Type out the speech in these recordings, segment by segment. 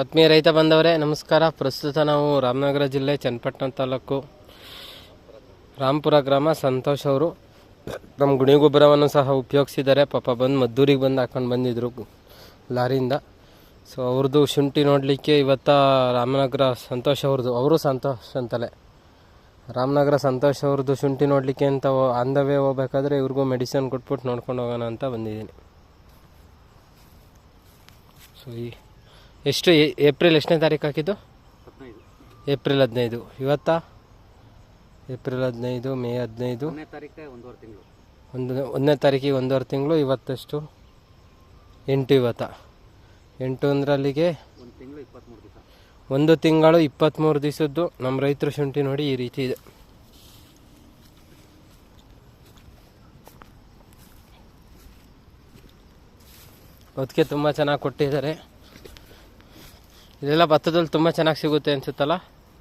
ಆತ್ಮೀಯ ರೈತ ಬಂದವರೇ, ನಮಸ್ಕಾರ. ಪ್ರಸ್ತುತ ನಾವು ರಾಮನಗರ ಜಿಲ್ಲೆ ಚನ್ನಪಟ್ಟಣ ತಾಲೂಕು ರಾಮಪುರ ಗ್ರಾಮ ಸಂತೋಷ್ ಅವರು. ನಮ್ಮ ಗುಣಿ ಗೊಬ್ಬರವನ್ನು ಸಹ ಉಪಯೋಗಿಸಿದ್ದಾರೆ. ಪಾಪ ಬಂದು ಮದ್ದೂರಿಗೆ ಬಂದು ಹಾಕೊಂಡು ಬಂದಿದ್ರು ಲಾರಿಯಿಂದ. ಸೊ ಅವ್ರದ್ದು ಶುಂಠಿ ನೋಡಲಿಕ್ಕೆ ಇವತ್ತ ರಾಮನಗರ ಸಂತೋಷ್ ಅವ್ರದ್ದು ಅವರು ಸಂತೋಷ್ ಅಂತಲೇ. ರಾಮನಗರ ಸಂತೋಷ್ ಅವ್ರದ್ದು ಶುಂಠಿ ನೋಡಲಿಕ್ಕೆ ಅಂತ ಅಂದವೇ ಹೋಗ್ಬೇಕಾದ್ರೆ ಇವ್ರಿಗೂ ಮೆಡಿಸಿನ್ ಕೊಟ್ಬಿಟ್ಟು ನೋಡ್ಕೊಂಡು ಹೋಗೋಣ ಅಂತ ಬಂದಿದ್ದೀನಿ. ಸೊ ಈ ಎಷ್ಟು ಏಪ್ರಿಲ್ ಎಷ್ಟನೇ ತಾರೀಕು ಹಾಕಿದ್ದು? ಏಪ್ರಿಲ್ ಹದಿನೈದು. ಇವತ್ತಾ? ಏಪ್ರಿಲ್ ಹದಿನೈದು ಮೇ ಹದಿನೈದು. ಒಂದು ಒಂದನೇ ತಾರೀಕಿಗೆ ಒಂದೂವರೆ ತಿಂಗಳು ಇವತ್ತಷ್ಟು? ಎಂಟು ಇವತ್ತ? ಎಂಟು ಅಂದ್ರೆ ಅಲ್ಲಿಗೆ ಒಂದು ತಿಂಗಳು ಇಪ್ಪತ್ತ್ಮೂರು ದಿವಸ. ಒಂದು ತಿಂಗಳು ಇಪ್ಪತ್ತ್ಮೂರು ದಿವಸದ್ದು. ನಮ್ಮ ರೈತರು ಶುಂಠಿ ನೋಡಿ ಈ ರೀತಿ ಇದೆ. ಅದಕ್ಕೆ ತುಂಬ ಚೆನ್ನಾಗಿ ಕೊಟ್ಟಿದ್ದಾರೆ. ಇದೆಲ್ಲ ಭತ್ತದಲ್ಲಿ ತುಂಬಾ ಚೆನ್ನಾಗಿ ಸಿಗುತ್ತೆ ಅನ್ಸುತ್ತಲ್ಲ?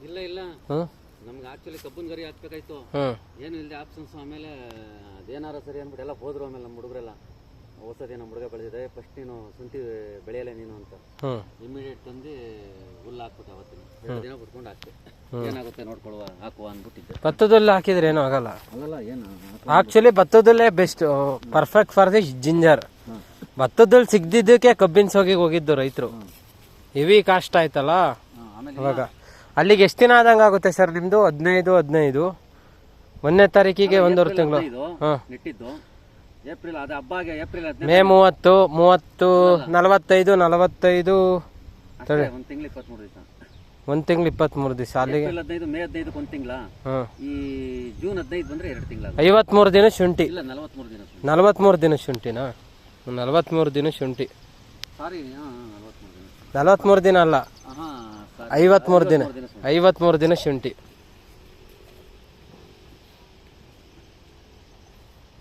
ಇಲ್ಲ ಇಲ್ಲ. ಹ್ಞೂ ನಮ್ಗೆ ಆಕ್ಚುಲಿ ಕಬ್ಬನ್ ಗರಿ ಹಾಕ್ಬೇಕಾಯ್ತು. ಹ್ಞೂ ಏನು ಇಲ್ಲದೆ ಆಪ್ಷನ್ಸ್ ಆಮೇಲೆ ಅದೇನಾರ ಸರಿ ಅಂದ್ಬಿಟ್ಟು ಎಲ್ಲ ಹೋದ್ರು ಆಮೇಲೆ ನಮ್ಮ ಹುಡುಗರೆಲ್ಲ ಹೊಸದೇ ನಮ್ಮ ಹುಡುಗ ಬೆಳೆದಿದೆ ಫಸ್ಟ್ ನೀನು ಶುಂಠಿ ಬೆಳೆಯಲ್ಲ ನೀನು ಅಂತ. ಇಮಿಡಿಯೇಟ್ ತಂದು ಹುಲ್ಲು ಹಾಕ್ಬಿಟ್ಟು ಅವತ್ತಿನ ಎರಡು ದಿನ ಬಿಟ್ಕೊಂಡು ಹಾಕ್ತೆ ಏನಾಗುತ್ತೆ ನೋಡ್ಕೊಳುವ ಹಾಕುವ ಅಂದ್ಬಿಟ್ಟಿದ್ದೆ. ಭತ್ತದಲ್ಲಿ ಹಾಕಿದ್ರೆ ಏನೂ ಆಗಲ್ಲ? ಅಲ್ಲಲ್ಲ ಏನು actually ಭತ್ತದಲ್ಲೇ best perfect for the ginger ಭತ್ತದಲ್ಲಿ ಸಿಗ್ದಿದ್ದಕ್ಕೆ ಕಬ್ಬಿನ ಸೋಗಿಗೆ ಹೋಗಿದ್ದು ರೈತರು. ಹೆವಿ ಕಾಸ್ಟ್ ಆಯ್ತಲ್ಲ? ಇವಾಗ ಅಲ್ಲಿಗೆ ಎಷ್ಟು ದಿನ ಆದಂಗೆ ಆಗುತ್ತೆ ಸರ್ ನಿಮ್ಮದು ಹದಿನೈದು ಹದಿನೈದು? ಒಂದನೇ ತಾರೀಕಿಗೆ ಒಂದೂವರೆ ತಿಂಗಳು. ಹಾಂ. ನೆಟ್ಟಿದ್ದು. ಏಪ್ರಿಲ್ ಅದು ಹಬ್ಬಗೆ ಏಪ್ರಿಲ್ ಹದಿನೈದು. ಮೇ ಮೂವತ್ತು ಮೂವತ್ತು ನಲವತ್ತೈದು ನಲವತ್ತೈದು. ಒಂದ್ ತಿಂಗಳು ಇಪ್ಪತ್ತ್ಮೂರು ದಿವಸ. ಒಂದು ತಿಂಗಳು ಇಪ್ಪತ್ತ್ಮೂರು ದಿವಸ. ಅಲ್ಲಿಗೆ ಏಪ್ರಿಲ್ ಹದಿನೈದು ಮೇ ಹದಿನೈದಕ್ಕೆ ಒಂದು ತಿಂಗಳ? ಹಾಂ. ಈ ಜೂನ್ ಹದಿನೈದು ಬಂದ್ರೆ ಎರಡು ತಿಂಗಳ ಐವತ್ಮೂರು ದಿನ ಶುಂಠಿ. ಇಲ್ಲ ನಲವತ್ಮೂರು ದಿನ ಶುಂಠಿನಾ? ನಲವತ್ಮೂರು ದಿನ ಶುಂಠಿ. ಸಾರಿ ನಲವತ್ಮೂರು ದಿನ ಅಲ್ಲ. ಐವತ್ಮೂರು ದಿನ. ಐವತ್ಮೂರು ದಿನ ಶುಂಠಿ.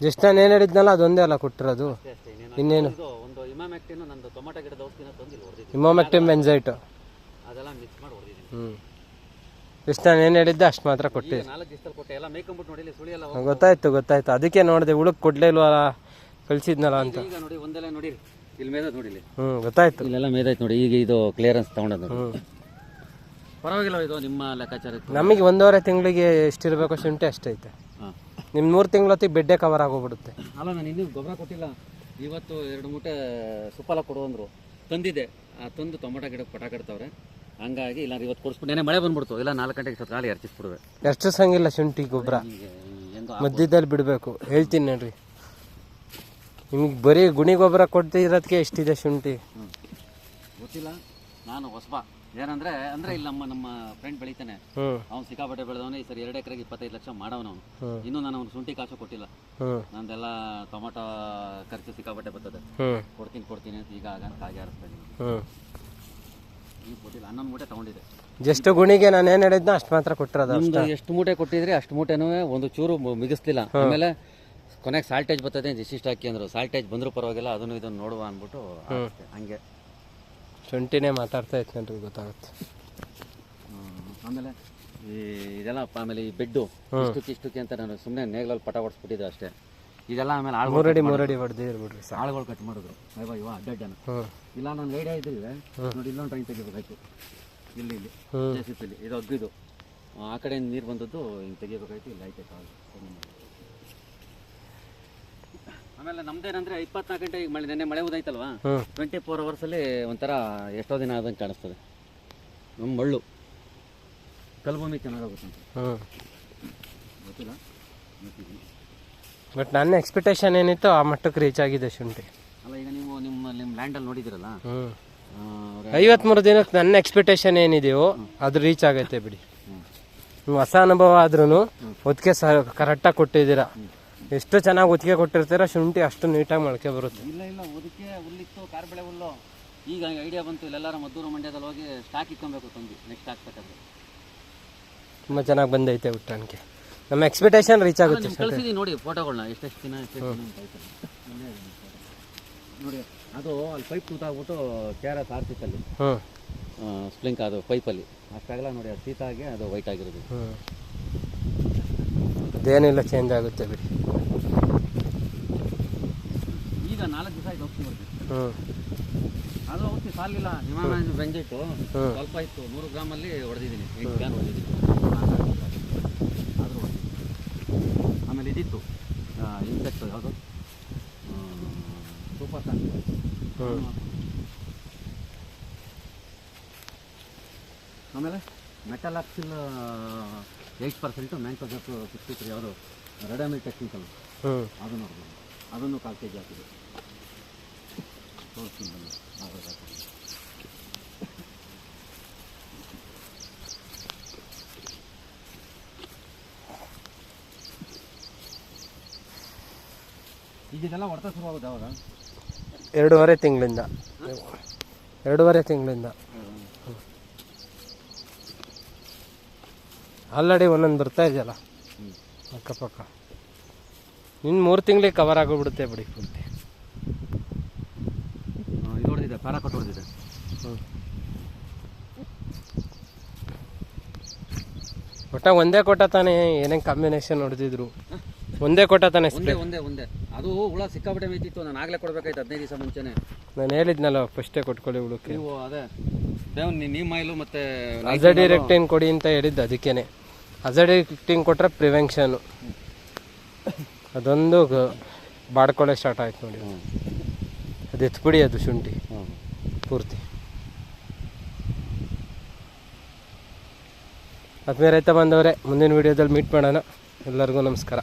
ಜಸ್ಟ್ ನಾನು ಏನು ಹೇಳಿದ್ನಲ್ಲ ಅದೊಂದೇ ಅಲ್ಲ ಕೊಟ್ಟಿರೋದು. ಇನ್ನೇನು ಇಮಾಮೆಕ್ಟಿನ್ ಬೆಂಜೈಟ್. ಹ್ಞೂ ಜಸ್ಟ್ ನಾನು ಏನು ಹೇಳಿದ್ದೆ ಅಷ್ಟು ಮಾತ್ರ ಕೊಟ್ಟಿದ್ದೆ ಗೊತ್ತಾಯ್ತು ಗೊತ್ತಾಯ್ತು. ಅದಕ್ಕೆ ನೋಡಿದೆ ಉಳುಕ್ ಕೊಡ್ಲೇ ಇಲ್ವಲ್ಲ ಕಳ್ಸಿದ್ನಲ್ಲ ಅಂತ. ಇಲ್ಲಿ ಮೇದತ್ ನೋಡಿ ಇಲ್ಲಿ. ಹ್ಞೂ ಗೊತ್ತಾಯ್ತು. ಇಲ್ಲೆಲ್ಲ ಮೇದಾಯ್ತು ನೋಡಿ ಈಗ ಇದು ಕ್ಲಿಯರೆನ್ಸ್ ಹ್ಞೂ ಪರವಾಗಿಲ್ಲ ಇದು ನಿಮ್ಮ ಲೆಕ್ಕಾಚಾರಕ್ಕೆ. ನಮಗೆ ಒಂದೂವರೆ ತಿಂಗಳಿಗೆ ಎಷ್ಟಿರಬೇಕು ಶುಂಠಿ ಅಷ್ಟೈತೆ ಹಾಂ. ನಿಮ್ಮ ಮೂರು ತಿಂಗಳೊತ್ತಿಗೆ ಬೆಡ್ಡೆ ಕವರ್ ಆಗೋಗ್ಬಿಡುತ್ತೆ. ಅಲ್ಲ ನಾನು ಇನ್ನೂ ಗೊಬ್ಬರ ಕೊಟ್ಟಿಲ್ಲ. ಇವತ್ತು ಎರಡು ಮೂಟೆ ಸುಪ್ಪಲ ಕೊಡು ಅಂದರು. ತಂದಿದ್ದೆ. ಆ ತಂದು ಟೊಮೊಟೊ ಗಿಡಕ್ಕೆ ಪಟ ಕಡ್ತಾವ್ರೆ ಹಂಗಾಗಿ ಇಲ್ಲ ಇವತ್ತು ಕೊಡಿಸ್ಬಿಟ್ಟು ನೆನೆ ಮಳೆ ಬಂದ್ಬಿಡ್ತು. ಇಲ್ಲ ನಾಲ್ಕು ಗಂಟೆಗೆ ಸ್ವಲ್ಪ ಗಾಳಿ ಹರ್ಚಿಸ್ಬಿಡುವೆ. ಎಷ್ಟು ಸಂಗಿಲ್ಲ ಶುಂಠಿ ಗೊಬ್ಬರ. ಮಧ್ಯದಲ್ಲಿ ಬಿಡಬೇಕು. ಹೇಳ್ತೀನಿ ನೋಡ್ರಿ. ನಿಮಗೆ ಬರೀ ಗುಣಿ ಗೊಬ್ಬರ ಕೊಡ್ತಿರೋದಕ್ಕೆ ಎಷ್ಟಿದೆ ಶುಂಠಿ. ಗೊತ್ತಿಲ್ಲ. ನಾನು ಹೊಸಬ ಏನಂದ್ರೆ ಅಂದ್ರೆ ಇಲ್ಲಿ ನಮ್ಮ ನಮ್ಮ ಫ್ರೆಂಡ್ ಬೆಳಿತಾನೆ. ಅವ್ನು ಸಿಕ್ಕಾಪಟ್ಟೆ ಬೆಳೆದವನು ಈ ಸರಿ ಎರಡು ಎಕರೆಗೆ ಇಪ್ಪತ್ತೈದು ಲಕ್ಷ ಮಾಡವನು ಅವನು. ಹ್ಮ್. ಇನ್ನೂ ನಾನು ಅವ್ನು ಶುಂಠಿ ಕಾಸು ಕೊಟ್ಟಿಲ್ಲ. ನಂದೆಲ್ಲ ಟೊಮೊಟೊ ಖರ್ಚು ಸಿಕ್ಕಾಪಟ್ಟೆ ಬರ್ತದೆ. ಕೊಡ್ತೀನಿ ಕೊಡ್ತೀನಿ ಅಂತ ಈಗ ಆಗ ಕಾಗೆ ಆರಿಸ್ತಾ ಇದ್ದೀನಿ ಕೊಟ್ಟಿಲ್ಲ. ಹನ್ನೊಂದು ಮೂಟೆ ತಗೊಂಡಿದೆ ಜಸ್ಟ್ ಗುಣಿಗೆ ನಾನು ಏನು ಹೇಳಿದ್ನ ಅಷ್ಟು ಮಾತ್ರ ಕೊಟ್ಟಿರೋದು ಎಷ್ಟು ಮೂಟೆ ಕೊಟ್ಟಿದ್ರಿ ಅಷ್ಟು ಮೂಟೆನೂ ಒಂದು ಚೂರು ಮಿಗಿಸ್ಲಿಲ್ಲ. ಆಮೇಲೆ ಕೊನೆಗೆ ಸಾಲ್ಟೇಜ್ ಬರ್ತದೆ ಇಷ್ಟಿಷ್ಟು ಹಾಕಿ ಅಂದ್ರು. ಸಾಲ್ಟೇಜ್ ಬಂದರೂ ಪರವಾಗಿಲ್ಲ ಅದನ್ನು ಇದನ್ನು ನೋಡುವ ಅಂದ್ಬಿಟ್ಟು. ಹಂಗೆ. ಶುಂಠಿನೇ ಮಾತಾಡ್ತಾ ಇತ್ತು ನನಗೆ ಗೊತ್ತಾಗುತ್ತೆ. ಆಮೇಲೆ ಈ ಇದೆಲ್ಲ ಆಮೇಲೆ ಈ ಬೆಡ್ಡು ಇಷ್ಟಕ್ಕೆ ಇಷ್ಟಕ್ಕೆ ಅಂತ ನಾನು ಸುಮ್ಮನೆ ನೇಗ್ಲಲ್ಲಿ ಪಟ ಹೊಡ್ಸ್ಬಿಟ್ಟಿದ್ರು ಅಷ್ಟೇ. ಇದೆಲ್ಲ ಆಮೇಲೆ ಆಳು ಮೂರಡಿ ಮೂರಡಿ ಹೊಡೆದೇ ಇರ್ಬಿಡ್ರಿ ಸಾಕು. ಆಳುಗಳು ಕಟ್ ಮಾಡಿದ್ರು. ಅಯ್ಯೋ ಇವ ಅಡ್ಡಡ್ಡನ. ಇಲ್ಲ ನನ್ನ ಐಡಿಯಾ ಇದ್ದಿದ್ರೆ ನೋಡಿ ಇಲ್ಲೊಂದು ಟ್ರೈನ್ ತೆಗಿಬೇಕಾಯ್ತು. ಇಲ್ಲಿ ಇಲ್ಲಿ. ಇದು ಅಗ್ಗಿದು ಆ ಕಡೆಯಿಂದ ನೀರು ಬಂದದ್ದು ಹಿಂಗೆ ತೆಗಿಬೇಕಾಯ್ತು ಇಲ್ಲ ಐತೆ ಕಾಲು ಆಮೇಲೆ ನಮ್ದೇನಂದ್ರೆ ಇಪ್ಪತ್ನಾಲ್ಕು ಗಂಟೆ ಈಗ ಮಳೆ ನೆನ್ನೆ ಮಳೆ ಉದಾಯ್ತಲ್ವಾ? ಟ್ವೆಂಟಿ ಫೋರ್ ಅವರ್ಸಲ್ಲಿ ಒಂಥರ ಎಷ್ಟೋ ದಿನ ಆದಂಗೆ ಕಾಣಿಸ್ತದೆ. ನಮ್ಮ ಮಳ್ಳು. ಕಲ್ಭೂಮಿ ಚೆನ್ನಾಗಾಗುತ್ತೆ ಅಂತ. ಹ್ಞೂ ಗೊತ್ತಿಲ್ಲ? ಬಟ್ ನನ್ನ ಎಕ್ಸ್ಪೆಕ್ಟೇಷನ್ ಏನಿತ್ತು ಆ ಮಟ್ಟಕ್ಕೆ ರೀಚ್ ಆಗಿದೆ ಶುಂಠಿ. ಅಲ್ಲ ಈಗ ನೀವು ನಿಮ್ಮ ನಿಮ್ಮ ಲ್ಯಾಂಡಲ್ಲಿ ನೋಡಿದಿರಲ್ಲ ಹ್ಞೂ ಐವತ್ಮೂರು ದಿನಕ್ಕೆ ನನ್ನ ಎಕ್ಸ್ಪೆಕ್ಟೇಷನ್ ಏನಿದೆಯೋ ಅದು ರೀಚ್ ಆಗೈತೆ ಬಿಡಿ. ನೀವು ಹೊಸ ಅನುಭವ ಆದ್ರೂ ಅದಕ್ಕೆ ಸ ಕರೆಕ್ಟಾಗಿ ಕೊಟ್ಟಿದ್ದೀರಾ. ಎಷ್ಟು ಚೆನ್ನಾಗಿ ಒತ್ತಿಗೆ ಕೊಟ್ಟಿರ್ತೀರ ಶುಂಠಿ ಅಷ್ಟು ನೀಟಾಗಿ ಮೊಳಕೆ ಬರುತ್ತೆ. ಇಲ್ಲ ಇಲ್ಲ ಒದಕ್ಕೆ ಹುಲ್ಲಿತ್ತು ಕಾರ್ಬೆಳೆ ಹುಲ್ಲು. ಈಗ ಐಡಿಯಾ ಬಂತು ಇಲ್ಲೆಲ್ಲಾರ ಮದ್ದೂರು ಮಂಡ್ಯದಲ್ಲಿ ಹೋಗಿ ಸ್ಟಾಕ್ ಇಕ್ಕೊಬೇಕು ತಂದು ನೆಕ್ಸ್ಟ್ ಹಾಕ್ಬೇಕಾದ್ರೆ. ತುಂಬ ಚೆನ್ನಾಗಿ ಬಂದೈತೆ ಉಟ್ಟಾಣಿಕೆ ನಮ್ಮ ಎಕ್ಸ್ಪೆಕ್ಟೇಷನ್ ರೀಚ್ ಆಗುತ್ತೆ ನೋಡಿ ಫೋಟೋಗಳನ್ನ ಎಷ್ಟೆಷ್ಟು ದಿನ ಎಷ್ಟೆಷ್ಟು ಅಂತ. ನೋಡಿ ಅದು ಅಲ್ಲಿ ಪೈಪ್ ತೂತಾಗ್ಬಿಟ್ಟು ಕೇರ ಆರ್ಸಿತ್ತಲ್ಲಿ ಹ್ಞೂ ಸ್ಪ್ಲಿಂಕ್ ಅದು ಪೈಪಲ್ಲಿ ಅಷ್ಟಾಗಲ್ಲ ನೋಡಿ ಅದು ಸೀತಾಗೆ ಅದು ವೈಟ್ ಆಗಿರೋದು. ಹ್ಞೂ ಅದೇನಿಲ್ಲ ಚೇಂಜ್ ಆಗುತ್ತೆ ಬಿಡಿ. ಈಗ ನಾಲ್ಕು ದಿವಸ ಆಯ್ತು ಹೋಗ್ತೀನಿ ಹ್ಞೂ ಅದು ಔಷಧಿ ಸಾಲಿಲ್ಲ. ವಿಮಾನ ಬೆಂಜಿಟ್ಟು. ಸ್ವಲ್ಪ ಇತ್ತು ನೂರು ಗ್ರಾಮಲ್ಲಿ ಹೊಡೆದಿದ್ದೀನಿ ಎಂಟು ಕ್ಯಾನ್ ಹೊಡೆದಿದ್ದೀನಿ. ಆದರೂ ಆಮೇಲೆ ಇದಿತ್ತು ಇನ್ಸೆಕ್ಟ್ ಯಾವುದು? ಸೂಪರ್ ಸಾನ್ ಆಮೇಲೆ metalaxyl eight percent mancozeb sixty three ಯಾವುದು ರೆಡಮಿ ಟೆಕ್ನಿಕಲ್ ಅದು ಅದನ್ನು ಹೊಡೆದು ಅದನ್ನು ಕಾಲು ಕೆ ಜಿ ಹಾಕಿದೆ. ತೋರಿಸ್ತೀನಿ ಬನ್ನಿ. ಇದೆಲ್ಲ ಹೊಡೆತ ಶುರುವಾಗೋದು ಯಾವಾಗ? ಎರಡೂವರೆ ತಿಂಗಳಿಂದ. ಎರಡೂವರೆ ತಿಂಗಳಿಂದ. ಆಲ್ರೆಡಿ ಒಂದೊಂದು ಬರ್ತಾ ಇದೆಯಲ್ಲ? ಅಕ್ಕಪಕ್ಕ ಇನ್ನು ಮೂರು ತಿಂಗಳಿಗೆ ಕವರ್ ಆಗೋಗ್ಬಿಡುತ್ತೆ ಬಿಡಿ ಪೂರ್ತಿ. ಇದು ಹೊಡೆದಿದೆ ಹೊಡೆದಿದೆ. ಹ್ಞೂ ಒಟ್ಟ ಒಂದೇ ಕೊಟ್ಟ ತಾನೇ ಏನೇನು ಕಾಂಬಿನೇಷನ್ ಹೊಡೆದಿದ್ರು? ಒಂದೇ ಕೊಟ್ಟ ತಾನೆ ಒಂದೇ ಒಂದೇ ಒಂದೇ. ಅದು ಹುಳ ಸಿಕ್ಕಾಬಿಟ್ಟೆ ಮೇಯ್ತಿತ್ತು ನಾನು ಆಗಲೇ ಕೊಡ್ಬೇಕಾಯ್ತು ಹದಿನೈದು ದಿವಸ ಮುಂಚೆನೆ. ನಾನು ಹೇಳಿದ್ನಲ್ಲ ಫಸ್ಟೇ ಕೊಟ್ಕೊಳ್ಳಿ ಹುಡುಕಿ ನೀವು ಅದೇ ನೀವು ಮೈಲು ಮತ್ತೆ ಡೈರೆಕ್ಟ್ ಏನು ಕೊಡಿ ಅಂತ ಹೇಳಿದ್ದು ಅದಕ್ಕೇನೆ. ಅಜಡಿ ರೆಕ್ಟಿನ್ ಕೊಟ್ಟರೆ ಪ್ರಿವೆನ್ಷನು ಅದೊಂದು ಬಾಡ್ಕೊಳ್ಳೋಕೆ ಸ್ಟಾರ್ಟ್ ಆಯ್ತು ನೋಡಿ. ಅದು ಎತ್ಬಿಡಿ ಅದು ಶುಂಠಿ. ಪೂರ್ತಿ. ಅದ್ಮೇಲೆ ರೈತ ಬಂದವರೇ ಮುಂದಿನ ವಿಡಿಯೋದಲ್ಲಿ ಮೀಟ್ ಮಾಡೋಣ. ಎಲ್ಲರಿಗೂ ನಮಸ್ಕಾರ.